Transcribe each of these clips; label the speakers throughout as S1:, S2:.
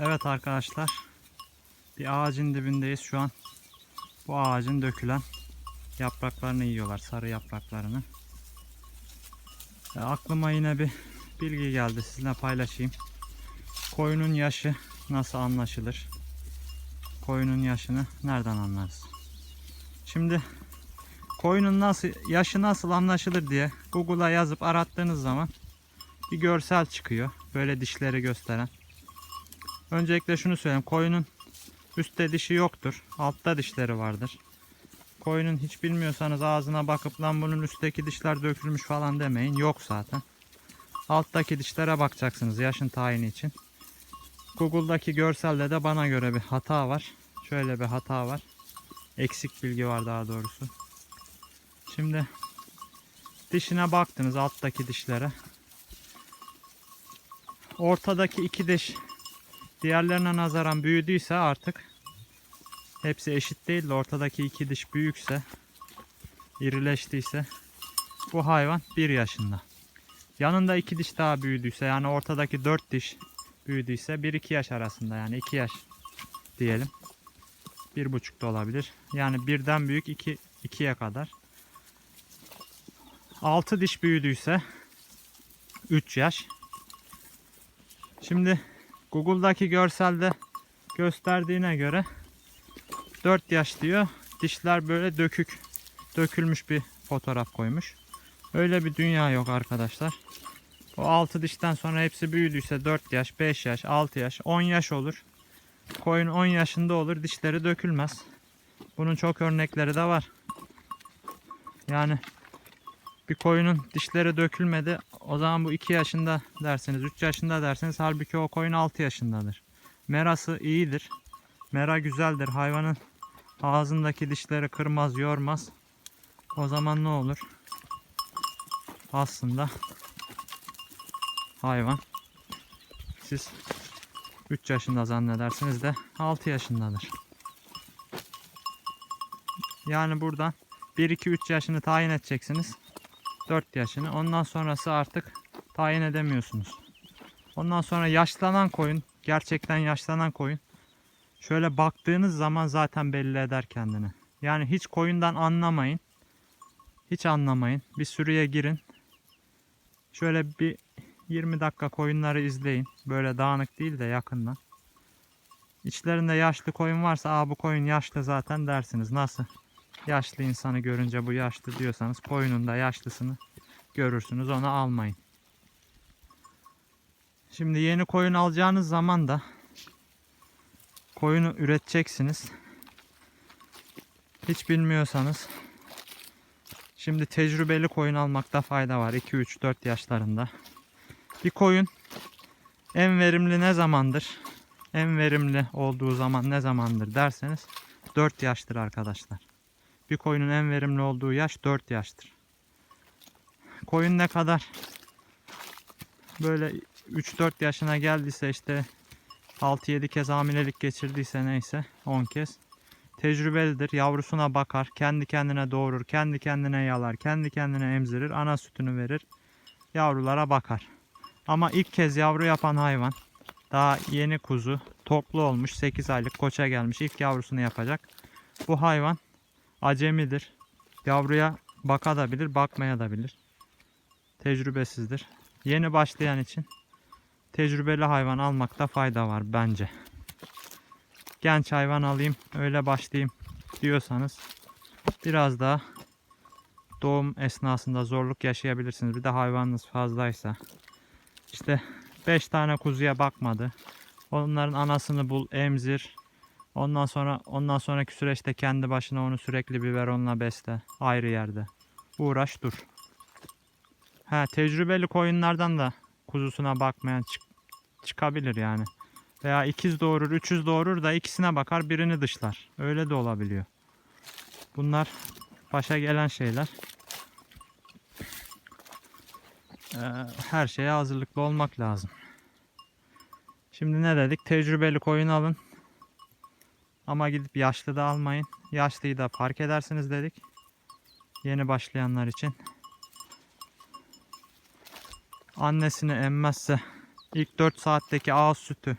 S1: Evet arkadaşlar. Bir ağacın dibindeyiz şu an. Bu ağacın dökülen yapraklarını yiyorlar. Sarı yapraklarını. E, aklıma yine bir bilgi geldi. Sizinle paylaşayım. Koyunun yaşı nasıl anlaşılır? Koyunun yaşını nereden anlarız? Şimdi koyunun nasıl yaşı nasıl anlaşılır diye Google'a yazıp arattığınız zaman bir görsel çıkıyor. Böyle dişleri gösteren. Öncelikle şunu söyleyeyim. Koyunun üstte dişi yoktur. Altta dişleri vardır. Koyunun hiç bilmiyorsanız ağzına bakıp lan bunun üstteki dişler dökülmüş falan demeyin. Yok zaten. Alttaki dişlere bakacaksınız yaşın tayini için. Google'daki görselde de bana göre bir hata var. Şöyle bir hata var. Eksik bilgi var daha doğrusu. Şimdi dişine baktınız alttaki dişlere. Ortadaki iki diş diğerlerine nazaran büyüdüyse artık hepsi eşit değil de ortadaki iki diş büyükse irileştiyse bu hayvan 1 yaşında. Yanında iki diş daha büyüdüyse yani ortadaki 4 diş büyüdüyse 1-2 yaş arasında yani 2 yaş diyelim. 1,5 da olabilir. Yani birden büyük 2 2'ye kadar. 6 diş büyüdüyse 3 yaş. Şimdi Google'daki görselde gösterdiğine göre 4 yaş diyor. Dişler böyle dökük, dökülmüş bir fotoğraf koymuş. Öyle bir dünya yok arkadaşlar. O 6 dişten sonra hepsi büyüdüyse 4 yaş, 5 yaş, 6 yaş, 10 yaş olur. Koyun 10 yaşında olur, dişleri dökülmez. Bunun çok örnekleri de var. Yani bir koyunun dişleri dökülmedi. O zaman bu 2 yaşında dersiniz, 3 yaşında dersiniz. Halbuki o koyun 6 yaşındadır. Merası iyidir. Mera güzeldir. Hayvanın ağzındaki dişleri kırmaz, yormaz. O zaman ne olur? Aslında hayvan siz 3 yaşında zannedersiniz de 6 yaşındadır. Yani buradan 1-2-3 yaşını tayin edeceksiniz. 4 yaşını. Ondan sonrası artık tayin edemiyorsunuz. Ondan sonra yaşlanan koyun, gerçekten yaşlanan koyun. Şöyle baktığınız zaman zaten belli eder kendini. Yani hiç koyundan anlamayın. Hiç anlamayın. Bir sürüye girin. Şöyle bir 20 dakika koyunları izleyin. Böyle dağınık değil de yakından. İçlerinde yaşlı koyun varsa Aa, bu koyun yaşlı zaten dersiniz. Nasıl? Yaşlı insanı görünce bu yaşlı diyorsanız koyunun da yaşlısını görürsünüz. Onu almayın. Şimdi yeni koyun alacağınız zaman da koyunu üreteceksiniz. Hiç bilmiyorsanız şimdi tecrübeli koyun almakta fayda var. 2 3 4 yaşlarında. Bir koyun en verimli ne zamandır? En verimli olduğu zaman ne zamandır derseniz 4 yaştır arkadaşlar. Bir koyunun en verimli olduğu yaş 4 yaştır. Koyun ne kadar böyle 3-4 yaşına geldiyse işte 6-7 kez hamilelik geçirdiyse neyse 10 kez tecrübelidir. Yavrusuna bakar, kendi kendine doğurur, kendi kendine yalar, kendi kendine emzirir, ana sütünü verir. Yavrulara bakar. Ama ilk kez yavru yapan hayvan daha yeni kuzu, toklu olmuş, 8 aylık koça gelmiş, ilk yavrusunu yapacak. Bu hayvan acemidir. Yavruya bakabilir, bakmaya da bilir. Tecrübesizdir. Yeni başlayan için tecrübeli hayvan almakta fayda var bence. Genç hayvan alayım, öyle başlayayım diyorsanız biraz daha doğum esnasında zorluk yaşayabilirsiniz. Bir de hayvanınız fazlaysa. İşte 5 tane kuzuya bakmadı. Onların anasını bul, emzir. Ondan sonra ondan sonraki süreçte kendi başına onu sürekli biberonla besle ayrı yerde. Uğraş dur. Ha tecrübeli koyunlardan da kuzusuna bakmayan çık- çıkabilir yani. Veya ikiz doğurur, üçüz doğurur da ikisine bakar birini dışlar. Öyle de olabiliyor. Bunlar başa gelen şeyler. Ee, her şeye hazırlıklı olmak lazım. Şimdi ne dedik? Tecrübeli koyun alın. Ama gidip yaşlı da almayın. Yaşlıyı da park edersiniz dedik. Yeni başlayanlar için. Annesini emmezse ilk 4 saatteki ağız sütü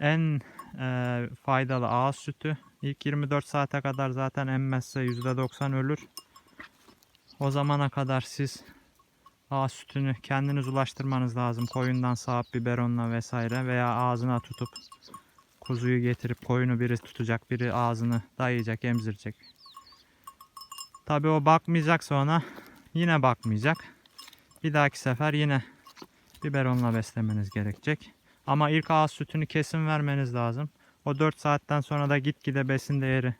S1: En e, faydalı ağız sütü. İlk 24 saate kadar zaten emmezse %90 ölür. O zamana kadar siz ağız sütünü kendiniz ulaştırmanız lazım. Koyundan sağıp biberonla vesaire veya ağzına tutup kuzuyu getirip koyunu biri tutacak, biri ağzını dayayacak, emzirecek. Tabi o bakmayacaksa ona yine bakmayacak. Bir dahaki sefer yine biberonla beslemeniz gerekecek. Ama ilk ağız sütünü kesin vermeniz lazım. O 4 saatten sonra da gitgide besin değeri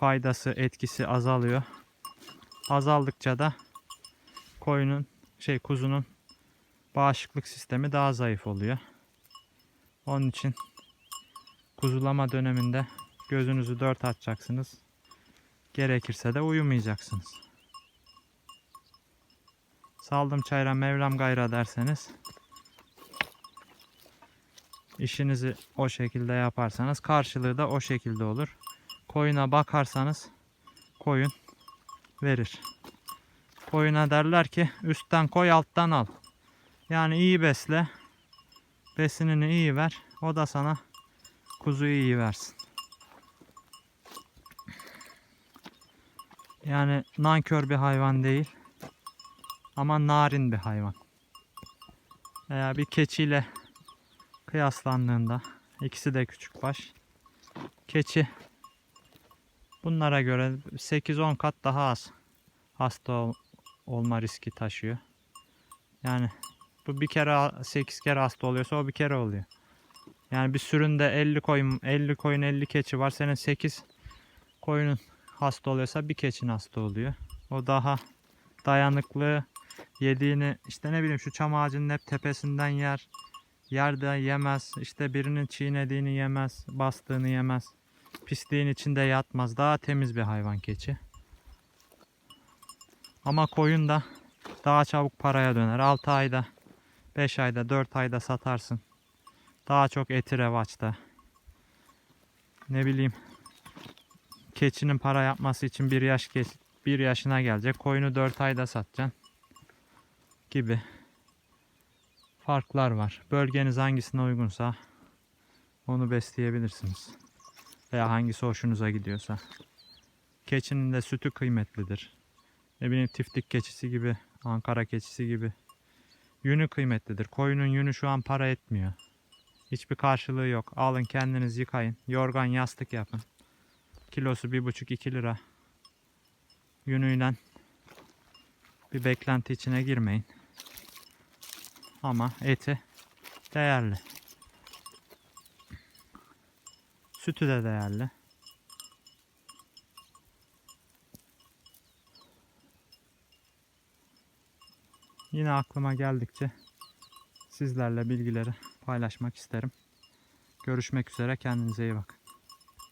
S1: faydası, etkisi azalıyor. Azaldıkça da koyunun şey kuzunun bağışıklık sistemi daha zayıf oluyor. Onun için kuzulama döneminde gözünüzü dört açacaksınız. Gerekirse de uyumayacaksınız. Saldım çayra mevlam gayra derseniz işinizi o şekilde yaparsanız karşılığı da o şekilde olur. Koyuna bakarsanız koyun verir. Koyuna derler ki üstten koy alttan al. Yani iyi besle. Besinini iyi ver. O da sana kuzuyu iyi versin. Yani nankör bir hayvan değil. Ama narin bir hayvan. Veya bir keçiyle kıyaslandığında ikisi de küçük baş. Keçi bunlara göre 8-10 kat daha az hasta ol- olma riski taşıyor. Yani bu bir kere 8 kere hasta oluyorsa o bir kere oluyor. Yani bir süründe 50 koyun 50 koyun 50 keçi var. Senin 8 koyunun hasta oluyorsa bir keçin hasta oluyor. O daha dayanıklı yediğini işte ne bileyim şu çam ağacının hep tepesinden yer. Yerde yemez. işte birinin çiğnediğini yemez. Bastığını yemez. Pisliğin içinde yatmaz. Daha temiz bir hayvan keçi. Ama koyun da daha çabuk paraya döner. 6 ayda, 5 ayda, 4 ayda satarsın. Daha çok eti revaçta. Ne bileyim. Keçinin para yapması için bir yaş geç, bir yaşına gelecek. Koyunu 4 ayda satacaksın. Gibi. Farklar var. Bölgeniz hangisine uygunsa onu besleyebilirsiniz. Veya hangisi hoşunuza gidiyorsa. Keçinin de sütü kıymetlidir. Ne bileyim tiftik keçisi gibi, Ankara keçisi gibi. Yünü kıymetlidir. Koyunun yünü şu an para etmiyor. Hiçbir karşılığı yok. Alın kendiniz yıkayın. Yorgan yastık yapın. Kilosu 1,5-2 lira. Yünüyle bir beklenti içine girmeyin. Ama eti değerli. Sütü de değerli. Yine aklıma geldikçe sizlerle bilgileri paylaşmak isterim. Görüşmek üzere kendinize iyi bakın.